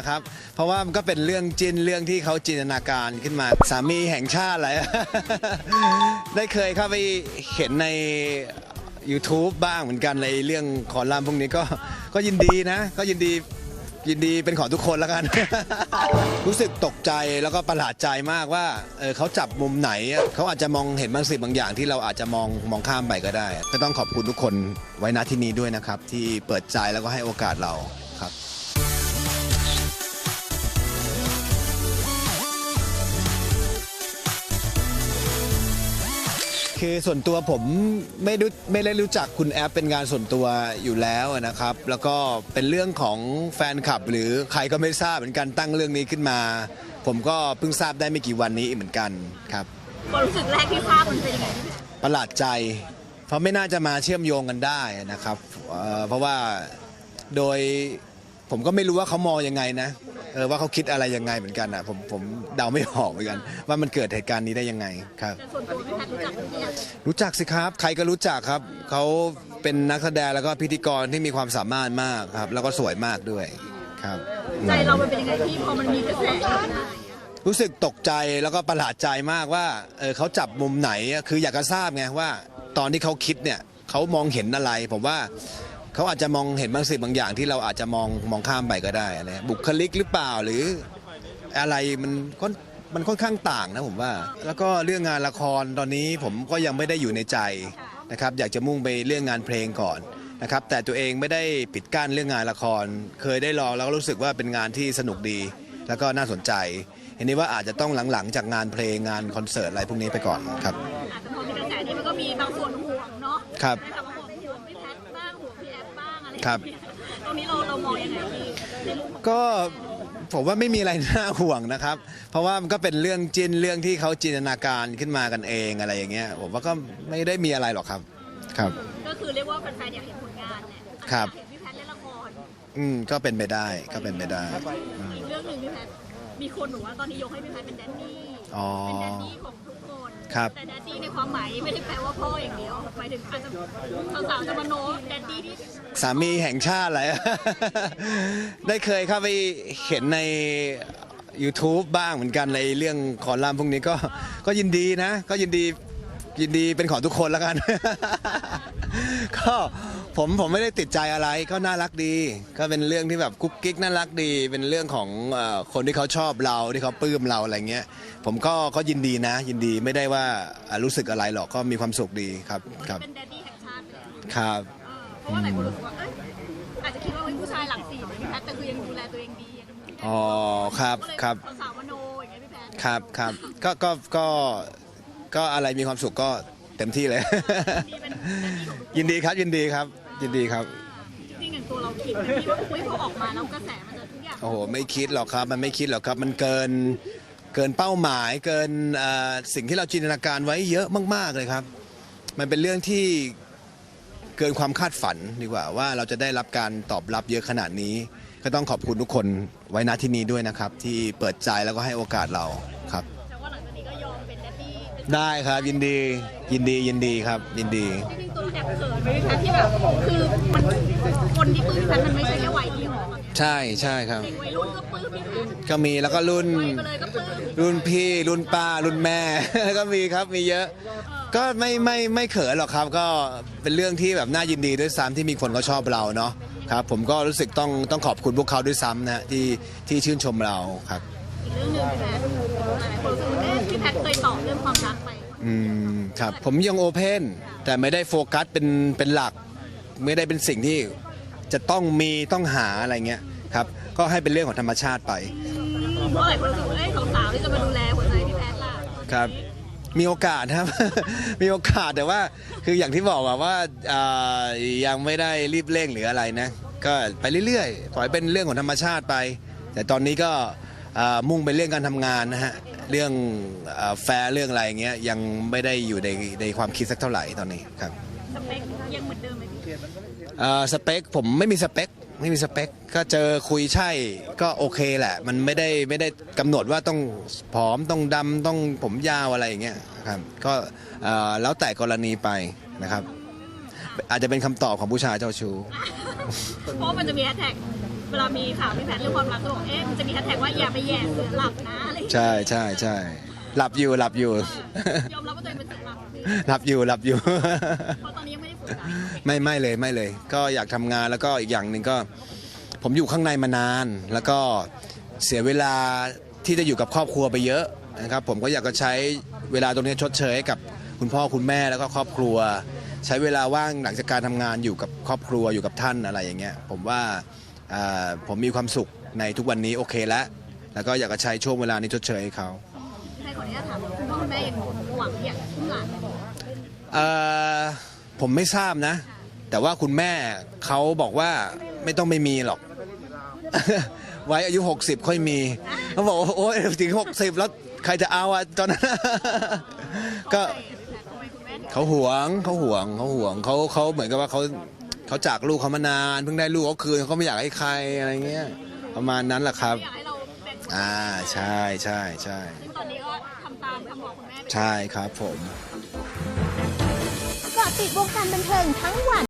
นะครับเพราะว่ามันก็เป็นเรื่องจินเรื่องที่เขาจินตนาการขึ้นมาสามีแห่งชาติอะไร ได้เคยเข้าไปเห็นใน YouTube บ้างเหมือนกันในเรื่องคอลัมพวกนี้ก็ก็ยินดีนะ ก็ยินดียินดีเป็นของทุกคนแล้วกัน รู้สึกตกใจแล้วก็ประหลาดใจมากว่าเออเขาจับมุมไหนอะเขาอาจจะมองเห็นบางสิ่งบางอย่างที่เราอาจจะมองมองข้ามไปก็ได้ ก็ต้องขอบคุณทุกคนไว้ณที่นี้ด้วยนะครับ ที่เปิดใจแล้วก็ให้โอกาสเราครับ คือส่วนตัวผมไม่รู้ไม่ได้รู้จักคุณแอปเป็นงานส่วนตัวอยู่แล้วนะครับ แล้วก็เป็นเรื่องของแฟนคลับ หรือใครก็ไม่ทราบเหมือนกันตั้งเรื่องนี้ขึ้นมา ผมก็เพิ่งทราบได้ไม่กี่วันนี้เหมือนกันครับความรู้สึกแรกที่ทราบมันเป็นยังไงพี่แพทประหลาดใจ เพราะไม่น่าจะมาเชื่อมโยงกันได้นะครับเอ่อเพราะว่าโดยผมก็ไม่รู้ว่าเขามองยังไงนะ เออว่าเขาคิดอะไรยังไงเหมือนกันอะผมผมเดาไม่ออกเหมือนกัน ว่ามันเกิดเหตุการณ์นี้ได้ยังไงครับแต่ส่วนตัวพี่แพทรู้จักพี่แอฟรู้จักสิครับ ใครก็รู้จักครับเขาเป็นนักแสดงแล้วก็พิธีกรที่มีความสามารถมากครับ แล้วก็สวยมากด้วยครับใจเรามันเป็นยังไงพี่พอมันมีกระแสขึ้นมารู้สึกตกใจแล้วก็ประหลาดใจมากว่าเออเขาจับมุมไหนอะคืออยากจะทราบไงว่า ตอนที่เขาคิดเนี่ยเขามองเห็นอะไร ผมว่า เขาอาจจะมองเห็นบางสิ่งบางอย่างที่เราอาจจะมองมองข้ามไปก็ได้อะไรบุคลิกหรือเปล่าหรืออะไรมันค่อนมันค่อนข้างต่างนะผมว่า แล้วก็เรื่องงานละครตอนนี้ผมก็ยังไม่ได้อยู่ในใจนะครับอยากจะมุ่งไปเรื่องงานเพลงก่อนนะครับแต่ตัวเองไม่ได้ปิดกั้นเรื่องงานละคร เคยได้ลองแล้วก็รู้สึกว่าเป็นงานที่สนุกดี แล้วก็น่าสนใจเห็นนี้ว่าอาจจะต้องหลังๆ จากงานเพลงงานคอนเสิร์ตอะไรพวกนี้ไปก่อนครับอาจจะพอมีกระแสนี้มันก็มีบางส่วนห่วงเนาะครับ ครับเงี้ยตรงนี้เราเรามองยังไงพี่ในรูปของก็ผมว่าไม่มีอะไรน่าห่วงนะครับ เพราะว่ามันก็เป็นเรื่องจินเรื่องที่เขาจินตนาการขึ้นมากันเองอะไรอย่างเงี้ยผมว่าก็ไม่ได้มีอะไรหรอกครับครับ ก็คือเรียกว่าแฟนๆอยากเห็นผลงานแหละครับ อยากเห็นพี่แพทเล่นละครอืมก็เป็นไปได้ก็เป็นไปได้ อีกเรื่องหนึ่งพี่แพทมีคนบอกว่าตอนนี้ยกให้พี่แพทเป็นแดนนี่อ๋อ เป็นแดนนี่ของทุก คนครับแต่แดนนี่ในความหมายไม่ได้แปลว่าพ่ออย่างเดียวหมายถึงอาจจะสาวๆจะมาโน้แดนนี่ที่สามีแห่งชาติอะไรได้เคยเข้าไปเห็นใน YouTube บ้างเหมือนกันในเรื่องคอลัมน์พวกนี้ก็ก็ยินดีนะ ก็ยินดียินดีเป็นของทุกคนแล้วกัน ก็ ผมผมไม่ได้ติดใจอะไรก็น่ารักดี ก็เป็นเรื่องที่แบบกุ๊กกิ๊กน่ารักดี เป็นเรื่องของเอ่อคนที่เขาชอบเราที่เขาปลื้มเราอะไรเงี้ย ผมก็ก็ยินดีนะ ยินดีไม่ได้ว่าอ่ารู้สึกอะไรหรอกก็มีความสุขดีครับครับเป็นแดนนี่แห่งชาติไปเลยครับเพราะว่าหลายคนรู้สึกว่าเอ้ยอาจจะคิดว่าเฮ้ยผู้ชายหลังสี่เหมือนพี่แพทแต่คือยังดูแลตัวเองดียังอ๋อครับก็เลยครับ สาวๆมโนอย่างเงี้ยพี่แพทครับครับก็ก็ก็ก็อะไรมีความสุขก็เต็มที่เลยนี่เป็นแดนนี่ของทุกคนยินดีครับยินดีครับ ยินดีครับ จริงๆอย่างตัวเราคิดไหมพี่ว่าคุยพอออกมาแล้วกระแสมันจะทุกอย่างโอ้โหไม่คิดหรอกครับ มันไม่คิดหรอกครับ มันเกินเกินเป้าหมายเกินเอ่อสิ่งที่เราจินตนาการไว้เยอะมาก ๆเลยครับ มันเป็นเรื่องที่เกินความคาดฝันดีกว่าว่าเราจะได้รับการตอบรับเยอะขนาดนี้ ก็ต้องขอบคุณทุกคนไว้ณที่นี้ด้วยนะครับ ที่เปิดใจแล้วก็ให้โอกาสเราครับ ได้ครับยินดียินดียินดีครับ ยินดีจริงๆตัวแอบเขินไหมพี่แพทที่แบบคือมันคนที่ปลื้มพี่แพทมันไม่ใช่แค่วัยเดียวอะตอนเนี้ยใช่ใช่ครับ เด็กวัยรุ่นก็ปลื้มพี่แพทก็มีแล้วก็รุ่น วัยไปเลยก็ปลื้มรุ่นพี่รุ่นป้า รุ่นแม่ ก็มีครับมีเยอะ ก็ไม่ไม่ไม่เขินหรอกครับ ก็เป็นเรื่องที่แบบน่ายินดีด้วยซ้ำที่มีคนเขาชอบเราเนาะครับ ผมก็รู้สึกต้องต้องขอบคุณพวกเขาด้วยซ้ำนะที่ที่ชื่นชมเราครับ อีกเรื่องหนึ่งพี่แพทหลายคนรู้สึกว่าเอ๊ะพี่แพทเคยตอบเรื่องความรักไป อืมครับผมยังโอเพนแต่ไม่ได้โฟกัสเป็นเป็นหลัก ไม่ได้เป็นสิ่งที่จะต้องมีต้องหาอะไรเงี้ยครับ ก็ให้เป็นเรื่องของธรรมชาติไปเพราะหลายคนรู้สึกว่าเอ้ยสาวๆที่จะมาดูแลหัวใจพี่แพทล่ะครับ มีโอกาสครับ มีโอกาสแต่ว่าคืออย่างที่บอกอะว่าอ่ายังไม่ได้รีบเร่งหรืออะไรนะ ก็ไปเรื่อยๆปล่อยเป็นเรื่องของธรรมชาติไป แต่ตอนนี้ก็อ่า มุ่งไปเรื่องการทำงานนะฮะเรื่องอ่าแฟร์เรื่องอะไรอย่างเงี้ยยังไม่ได้อยู่ในในความคิดสักเท่าไหร่ตอนนี้ครับสเปคยังเหมือนเดิมไหมพี่อ่าสเปคผมไม่มีสเปคไม่มีสเปคก็เจอคุยใช่ก็โอเคแหละ มันไม่ได้ไม่ได้กำหนดว่าต้องผอมต้องดำต้องผมยาวอะไรอย่างเงี้ยครับก็อ่าแล้วแต่กรณีไปนะครับ อาจจะเป็นคำตอบของผู้ชายเจ้าชู้เพราะมันจะมีแฮชแท็ก เวลามีข่าวพี่แพทย์เรื่องความรักก็บอกเอ๊ะมันจะมีแฮชแท็กว่าอย่าไปแย่เสือหลับนะอะไรอย่างเงี้ยใช่ใช่ใช่หลับอยู่หลับอยู่ยอมรับว่าตัวเองเป็นเสือหลับหลับอยู่หลับอยู่ เพราะตอนนี้ยังไม่ได้ฝึกนะไม่ไม่เลยไม่เลย ก็อยากทำงานแล้วก็อีกอย่างหนึ่งก็ ผมอยู่ข้างในมานาน แล้วก็เสียเวลาที่จะอยู่กับครอบครัวไปเยอะนะครับผมก็อยากจะใช้เวลาตรงนี้ชดเชยให้กับคุณพ่อคุณแม่แล้วก็ครอบครัว ใช้เวลาว่างหลังจากการทำงานอยู่กับครอบครัวอยู่กับท่านอะไรอย่างเงี้ยผมว่าอ่า ผมมีความสุขในทุกวันนี้โอเคแล้วแล้วก็อยากจะใช้ช่วงเวลานี้ชดเชยให้เขาให้ขออนุญาตถามคุณพ่อคุณแม่ยังหวังอยากอุ้มหลานไหมเอ่อผมไม่ทราบนะ แต่ว่าคุณแม่เขาบอกว่าไม่ต้องไม่มีหรอก ไว้อายุ 60 ค่อยมีเขาบอกว่าโอ้ยถึง 60 แล้วใครจะเอาอะตอนนั้นก็ทำไมคุณแม่ถึงเขาหวงเขาหวงเขาหวงเขาเขาเหมือนกับว่าเขา เขาจากลูกเขามานานเพิ่งได้ลูกเขาคืนเขาไม่อยากให้ใครอะไรเงี้ย ประมาณนั้นแหละครับ อยากให้เราเป็นอ่าใช่ใช่ใช่ซึ่งตอนนี้ก็ทำตามคำบอกคุณแม่ไป ใช่ครับผม เกาะติดวงการบันเทิงทั้งวัน